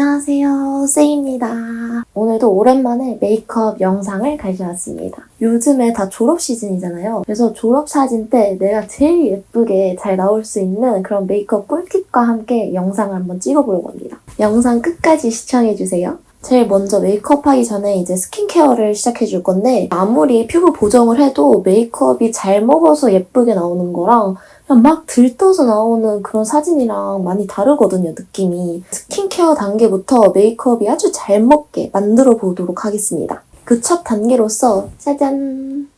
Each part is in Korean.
안녕하세요, 세이입니다. 오늘도 오랜만에 메이크업 영상을 가져왔습니다. 요즘에 다 졸업 시즌이잖아요. 그래서 졸업 사진 때 내가 제일 예쁘게 잘 나올 수 있는 그런 메이크업 꿀팁과 함께 영상을 한번 찍어보려고 합니다. 영상 끝까지 시청해주세요. 제일 먼저 메이크업 하기 전에 이제 스킨케어를 시작해 줄 건데 아무리 피부 보정을 해도 메이크업이 잘 먹어서 예쁘게 나오는 거랑 그냥 막 들떠서 나오는 그런 사진이랑 많이 다르거든요, 느낌이. 스킨케어 단계부터 메이크업이 아주 잘 먹게 만들어 보도록 하겠습니다. 그 첫 단계로서 짜잔!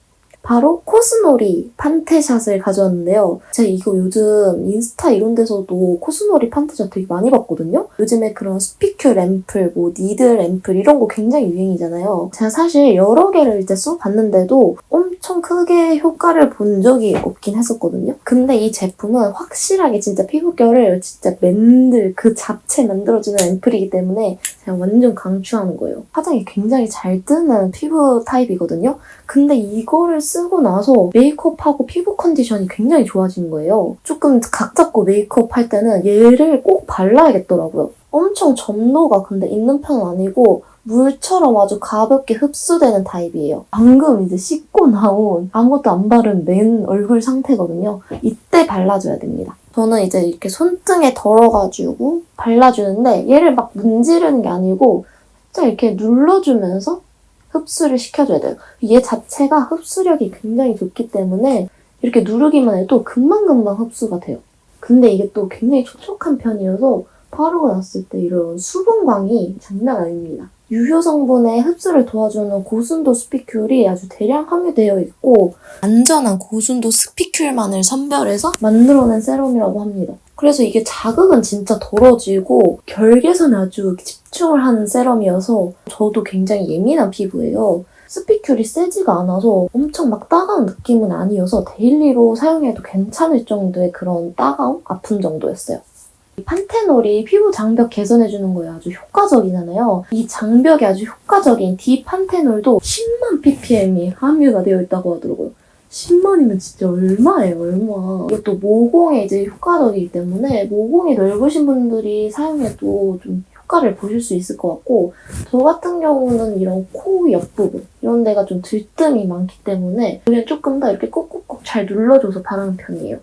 바로 코스놀이 판테샷을 가져왔는데요. 제가 이거 요즘 인스타 이런 데서도 코스놀이 판테샷 되게 많이 봤거든요. 요즘에 그런 스피큐 램플, 뭐 니들 램플 이런 거 굉장히 유행이잖아요. 제가 사실 여러 개를 이제 써봤는데도 엄청 크게 효과를 본 적이 없긴 했었거든요. 근데 이 제품은 확실하게 진짜 피부결을 진짜 맨들 그 자체 만들어주는 앰플이기 때문에 제가 완전 강추하는 거예요. 화장이 굉장히 잘 뜨는 피부 타입이거든요. 근데 이거를 쓰고 나서 메이크업하고 피부 컨디션이 굉장히 좋아진 거예요. 조금 각 잡고 메이크업 할 때는 얘를 꼭 발라야겠더라고요. 엄청 점도가 근데 있는 편은 아니고 물처럼 아주 가볍게 흡수되는 타입이에요. 방금 이제 씻고 나온 아무것도 안 바른 맨 얼굴 상태거든요. 이때 발라줘야 됩니다. 저는 이제 이렇게 손등에 덜어가지고 발라주는데 얘를 막 문지르는 게 아니고 살짝 이렇게 눌러주면서 흡수를 시켜줘야 돼요. 얘 자체가 흡수력이 굉장히 좋기 때문에 이렇게 누르기만 해도 금방금방 흡수가 돼요. 근데 이게 또 굉장히 촉촉한 편이어서 바르고 났을 때 이런 수분광이 장난 아닙니다. 유효 성분의 흡수를 도와주는 고순도 스피큘이 아주 대량 함유되어 있고 안전한 고순도 스피큘만을 선별해서 만들어낸 세럼이라고 합니다. 그래서 이게 자극은 진짜 덜어지고 결계선에 아주 집중을 하는 세럼이어서 저도 굉장히 예민한 피부예요. 스피큘이 세지가 않아서 엄청 막 따가운 느낌은 아니어서 데일리로 사용해도 괜찮을 정도의 그런 따가움? 아픈 정도였어요. 이 판테놀이 피부 장벽 개선해주는 거에 아주 효과적이잖아요. 이 장벽에 아주 효과적인 디판테놀도 10만 ppm이 함유가 되어 있다고 하더라고요. 10만이면 진짜 얼마예요, 얼마. 이것도 모공에 이제 효과적이기 때문에 모공이 넓으신 분들이 사용해도 좀 효과를 보실 수 있을 것 같고 저 같은 경우는 이런 코 옆부분 이런 데가 좀 들뜸이 많기 때문에 그냥 조금 더 이렇게 꾹꾹꾹 잘 눌러줘서 바르는 편이에요.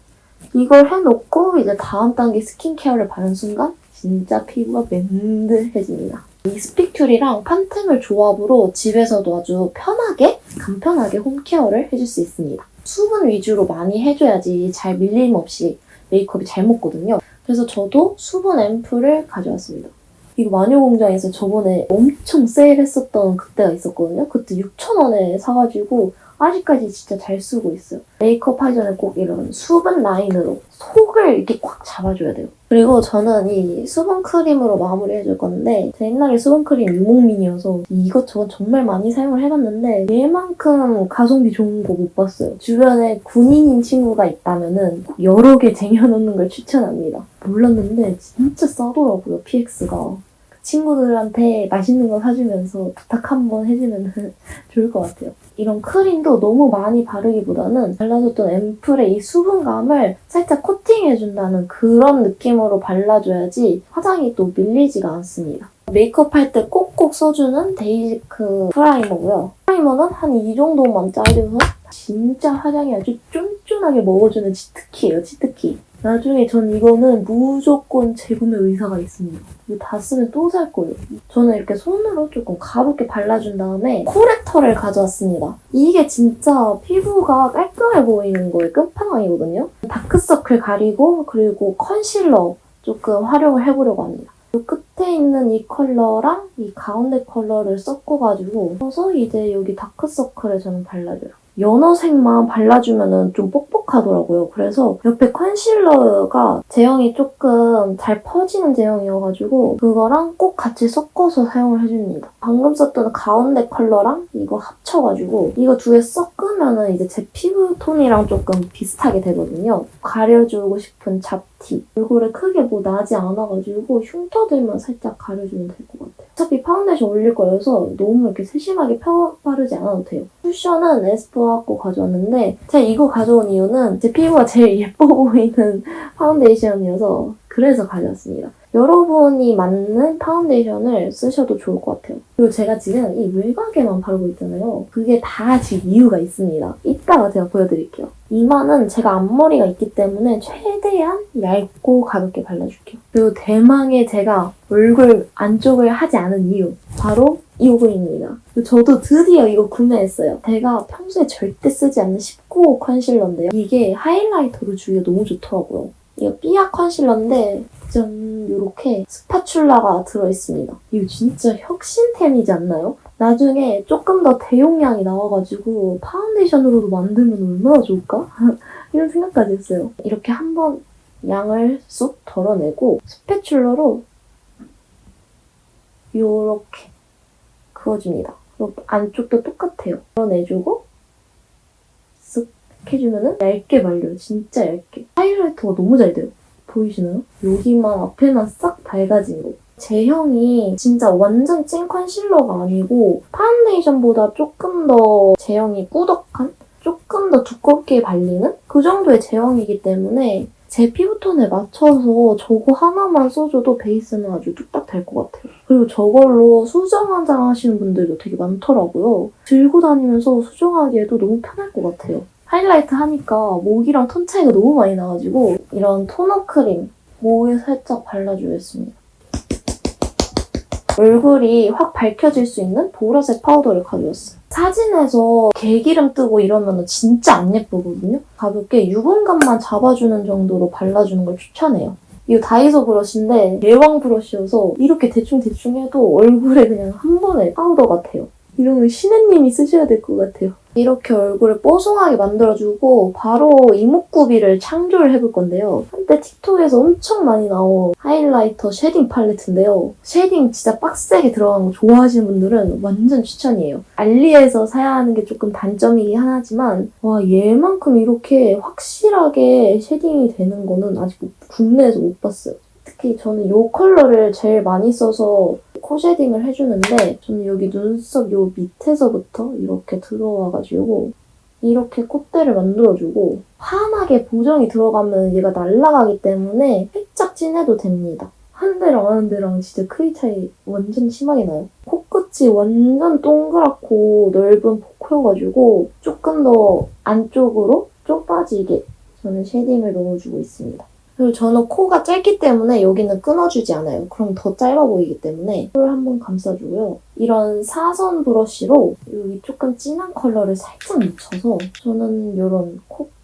이걸 해놓고 이제 다음 단계 스킨케어를 바른 순간 진짜 피부가 맨들해집니다. 이 스피큘이랑 판테놀 조합으로 집에서도 아주 편하게, 간편하게 홈케어를 해줄 수 있습니다. 수분 위주로 많이 해줘야지 잘 밀림 없이 메이크업이 잘 먹거든요. 그래서 저도 수분 앰플을 가져왔습니다. 이거 마녀공장에서 저번에 엄청 세일했었던 그때가 있었거든요. 그때 6,000원에 사가지고 아직까지 진짜 잘 쓰고 있어요. 메이크업 하기 전에 꼭 이런 수분 라인으로 속을 이렇게 꽉 잡아줘야 돼요. 그리고 저는 이 수분 크림으로 마무리해줄 건데 제 옛날에 수분 크림 유목민이어서 이것저것 정말 많이 사용을 해봤는데 얘만큼 가성비 좋은 거 못 봤어요. 주변에 군인인 친구가 있다면은 꼭 여러 개 쟁여놓는 걸 추천합니다. 몰랐는데 진짜 싸더라고요, PX가. 친구들한테 맛있는 거 사주면서 부탁 한번 해주면 좋을 것 같아요. 이런 크림도 너무 많이 바르기보다는 발라줬던 앰플의 이 수분감을 살짝 코팅해준다는 그런 느낌으로 발라줘야지 화장이 또 밀리지가 않습니다. 메이크업 할 때 꼭꼭 써주는 데이지크 프라이머고요. 프라이머는 한 이 정도만 짜줘서 진짜 화장이 아주 쫀쫀하게 먹어주는 치트키예요, 치트키. 나중에 전 이거는 무조건 재구매 의사가 있습니다. 이거 다 쓰면 또 살 거예요. 저는 이렇게 손으로 조금 가볍게 발라준 다음에 코렉터를 가져왔습니다. 이게 진짜 피부가 깔끔해 보이는 거의 끝판왕이거든요. 다크서클 가리고 그리고 컨실러 조금 활용을 해보려고 합니다. 이 끝에 있는 이 컬러랑 이 가운데 컬러를 섞어가지고 그래서 이제 여기 다크서클에 저는 발라줘요. 연어색만 발라주면 좀 뻑뻑하더라고요. 그래서 옆에 컨실러가 제형이 조금 잘 퍼지는 제형이어가지고 그거랑 꼭 같이 섞어서 사용을 해줍니다. 방금 썼던 가운데 컬러랑 이거 합쳐가지고 이거 두 개 섞으면 이제 제 피부 톤이랑 조금 비슷하게 되거든요. 가려주고 싶은 잡티. 얼굴에 크게 뭐 나지 않아가지고 흉터들만 살짝 가려주면 될 것 같아요. 어차피 파운데이션 올릴 거여서 너무 이렇게 세심하게 펴 바르지 않아도 돼요. 쿠션은 에스쁘아 거 가져왔는데 제가 이거 가져온 이유는 제 피부가 제일 예뻐 보이는 파운데이션이어서 그래서 가져왔습니다. 여러분이 맞는 파운데이션을 쓰셔도 좋을 것 같아요. 그리고 제가 지금 이 외곽에만 바르고 있잖아요. 그게 다 지금 이유가 있습니다. 이따가 제가 보여드릴게요. 이마는 제가 앞머리가 있기 때문에 최대한 얇고 가볍게 발라줄게요. 그리고 대망의 제가 얼굴 안쪽을 하지 않은 이유. 바로 이거입니다. 저도 드디어 이거 구매했어요. 제가 평소에 절대 쓰지 않는 19호 컨실러인데요. 이게 하이라이터로 주기가 너무 좋더라고요. 이거 삐아 컨실러인데 짠 이렇게 스파츌라가 들어있습니다. 이거 진짜 혁신템이지 않나요? 나중에 조금 더 대용량이 나와가지고 파운데이션으로도 만들면 얼마나 좋을까? 이런 생각까지 했어요. 이렇게 한번 양을 쏙 덜어내고 스패츌러로 요렇게 그어줍니다. 안쪽도 똑같아요. 덜어내주고 쓱 해주면은 얇게 말려요. 진짜 얇게. 하이라이터가 너무 잘 돼요. 보이시나요? 여기만 앞에만 싹 밝아진 거. 제형이 진짜 완전 찐 컨실러가 아니고 파운데이션보다 조금 더 제형이 꾸덕한? 조금 더 두껍게 발리는? 그 정도의 제형이기 때문에 제 피부톤에 맞춰서 저거 하나만 써줘도 베이스는 아주 뚝딱 될 것 같아요. 그리고 저걸로 수정 화장 하시는 분들도 되게 많더라고요. 들고 다니면서 수정하기에도 너무 편할 것 같아요. 하이라이트 하니까 목이랑 톤 차이가 너무 많이 나가지고 이런 토너 크림 목에 살짝 발라주겠습니다. 얼굴이 확 밝혀질 수 있는 보라색 파우더를 가져왔어요. 사진에서 개기름 뜨고 이러면 진짜 안 예쁘거든요. 가볍게 유분감만 잡아주는 정도로 발라주는 걸 추천해요. 이거 다이소 브러쉬인데 예왕 브러쉬여서 이렇게 대충대충 해도 얼굴에 그냥 한 번에 파우더 같아요. 이러면 신혜님이 쓰셔야 될 것 같아요. 이렇게 얼굴을 뽀송하게 만들어주고 바로 이목구비를 창조를 해볼 건데요. 한때 틱톡에서 엄청 많이 나온 하이라이터 쉐딩 팔레트인데요. 쉐딩 진짜 빡세게 들어간 거 좋아하시는 분들은 완전 추천이에요. 알리에서 사야 하는 게 조금 단점이긴 하지만 와 얘만큼 이렇게 확실하게 쉐딩이 되는 거는 아직 못- 국내에서 못 봤어요. 특히 저는 이 컬러를 제일 많이 써서 코 쉐딩을 해주는데 저는 여기 눈썹 요 밑에서부터 이렇게 들어와가지고 이렇게 콧대를 만들어주고 환하게 보정이 들어가면 얘가 날아가기 때문에 살짝 진해도 됩니다. 한 대랑 안 한 대랑 진짜 크기 차이 완전 심하게 나요. 코끝이 완전 동그랗고 넓은 포크여가지고 조금 더 안쪽으로 좀 빠지게 저는 쉐딩을 넣어주고 있습니다. 그리고 저는 코가 짧기 때문에 여기는 끊어주지 않아요. 그럼 더 짧아 보이기 때문에 코를 한번 감싸주고요. 이런 사선 브러쉬로 여기 조금 진한 컬러를 살짝 묻혀서 저는 이런 코끝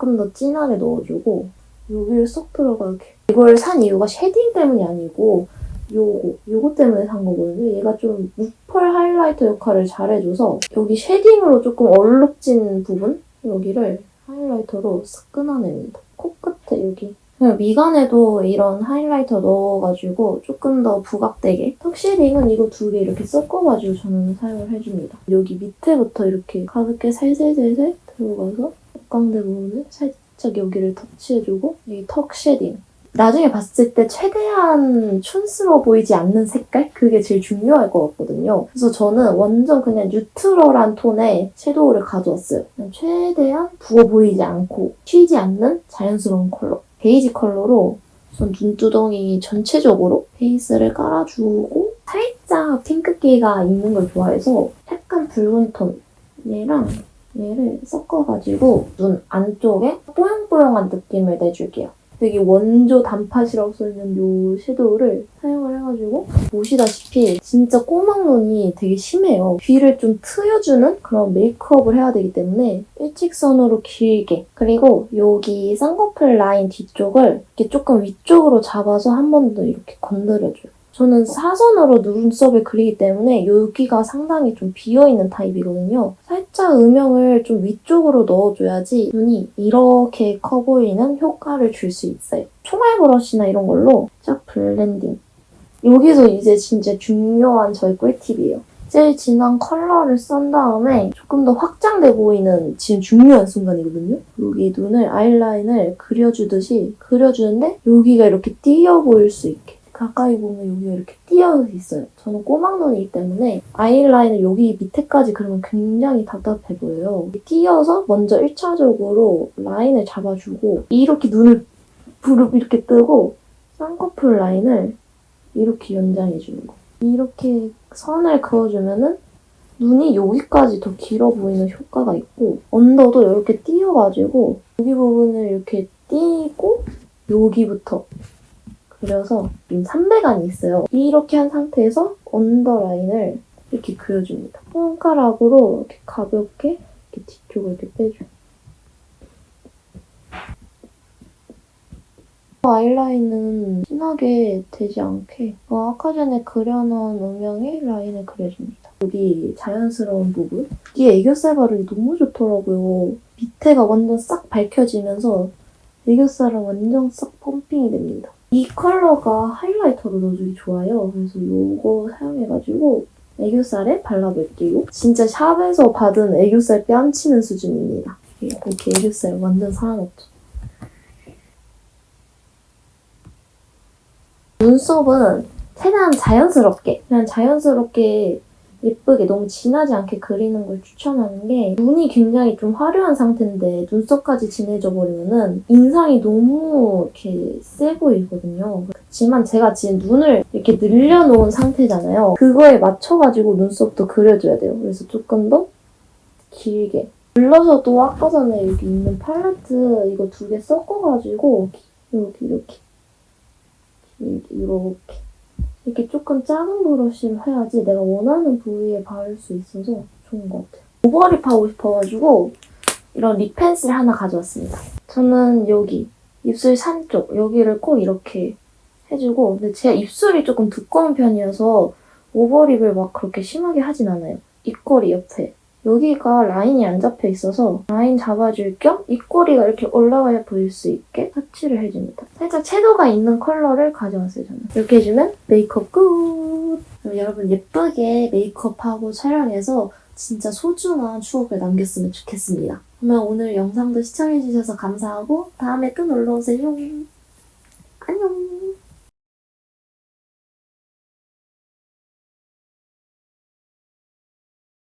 조금 더 진하게 넣어주고 여기를 쏙 들어가게. 이걸 산 이유가 쉐딩 때문이 아니고 요거, 요거 때문에 산 거거든요. 얘가 좀 무펄 하이라이터 역할을 잘해줘서 여기 쉐딩으로 조금 얼룩진 부분 여기를 하이라이터로 싹 끊어냅니다. 코끝에 여기 미간에도 이런 하이라이터 넣어가지고 조금 더 부각되게 턱 쉐딩은 이거 두 개 이렇게 섞어가지고 저는 사용을 해줍니다. 여기 밑에부터 이렇게 가볍게 살살살살 들어가서 역광대 부분을 살짝 여기를 터치해주고 이 턱 쉐딩 나중에 봤을 때 최대한 촌스러워 보이지 않는 색깔? 그게 제일 중요할 것 같거든요. 그래서 저는 완전 그냥 뉴트럴한 톤의 섀도우를 가져왔어요. 최대한 부어 보이지 않고 튀지 않는 자연스러운 컬러. 베이지 컬러로 전 눈두덩이 전체적으로 베이스를 깔아주고 살짝 핑크기가 있는 걸 좋아해서 약간 붉은 톤 얘랑 얘를 섞어가지고 눈 안쪽에 뽀용뽀용한 느낌을 내줄게요. 여기 원조 단팥이라고 써있는 요 섀도우를 사용을 해가지고 보시다시피 진짜 꼬막눈이 되게 심해요. 귀를 좀 트여주는 그런 메이크업을 해야 되기 때문에 일직선으로 길게 그리고 여기 쌍꺼풀 라인 뒤쪽을 이렇게 조금 위쪽으로 잡아서 한 번 더 이렇게 건드려줘요. 저는 사선으로 눈썹을 그리기 때문에 여기가 상당히 좀 비어있는 타입이거든요. 살짝 음영을 좀 위쪽으로 넣어줘야지 눈이 이렇게 커 보이는 효과를 줄 수 있어요. 총알 브러쉬나 이런 걸로 쫙 블렌딩. 여기서 이제 진짜 중요한 저의 꿀팁이에요. 제일 진한 컬러를 쓴 다음에 조금 더 확장돼 보이는 지금 중요한 순간이거든요. 여기 눈을 아이라인을 그려주듯이 그려주는데 여기가 이렇게 띄어 보일 수 있게 가까이 보면 여기가 이렇게 띄어 있어요. 저는 꼬막 눈이기 때문에 아이라인을 여기 밑에까지 그리면 굉장히 답답해 보여요. 띄어서 먼저 1차적으로 라인을 잡아주고 이렇게 눈을 부릅 이렇게 뜨고 쌍꺼풀 라인을 이렇게 연장해 주는 거. 이렇게 선을 그어주면은 눈이 여기까지 더 길어 보이는 효과가 있고 언더도 이렇게 띄어가지고 여기 부분을 이렇게 띄고 여기부터 그려서 좀 삼배간이 있어요. 이렇게 한 상태에서 언더라인을 이렇게 그려줍니다. 손가락으로 이렇게 가볍게 이렇게 뒤쪽을 이렇게 빼줘요. 아이라인은 진하게 되지 않게 어, 아까 전에 그려놓은 음영의 라인을 그려줍니다. 여기 자연스러운 부분 이 애교살 바르기 너무 좋더라고요. 밑에가 완전 싹 밝혀지면서 애교살은 완전 싹 펌핑이 됩니다. 이 컬러가 하이라이터로 넣어주기 좋아요. 그래서 이거 사용해가지고 애교살에 발라볼게요. 진짜 샵에서 받은 애교살 뺨치는 수준입니다. 이렇게 애교살 완전 살아났죠. 눈썹은 최대한 자연스럽게, 그냥 자연스럽게 예쁘게 너무 진하지 않게 그리는 걸 추천하는 게 눈이 굉장히 좀 화려한 상태인데 눈썹까지 진해져 버리면은 인상이 너무 이렇게 세 보이거든요. 그렇지만 제가 지금 눈을 이렇게 늘려놓은 상태잖아요. 그거에 맞춰가지고 눈썹도 그려줘야 돼요. 그래서 조금 더 길게. 블러셔도 아까 전에 여기 있는 팔레트 이거 두 개 섞어가지고 이렇게 이렇게 이렇게 이렇게 이렇게 조금 작은 브러쉬를 해야지 내가 원하는 부위에 바를 수 있어서 좋은 것 같아요. 오버립 하고 싶어가지고 이런 립 펜슬 하나 가져왔습니다. 저는 여기 입술 산 쪽 여기를 꼭 이렇게 해주고 근데 제 입술이 조금 두꺼운 편이어서 오버립을 막 그렇게 심하게 하진 않아요. 입꼬리 옆에 여기가 라인이 안 잡혀 있어서 라인 잡아줄 겸 입꼬리가 이렇게 올라와야 보일 수 있게 터치를 해줍니다. 살짝 채도가 있는 컬러를 가져왔어요, 저는. 이렇게 해주면 메이크업 끝! 여러분 예쁘게 메이크업하고 촬영해서 진짜 소중한 추억을 남겼으면 좋겠습니다. 그러면 오늘 영상도 시청해주셔서 감사하고 다음에 또 놀러오세요. 안녕!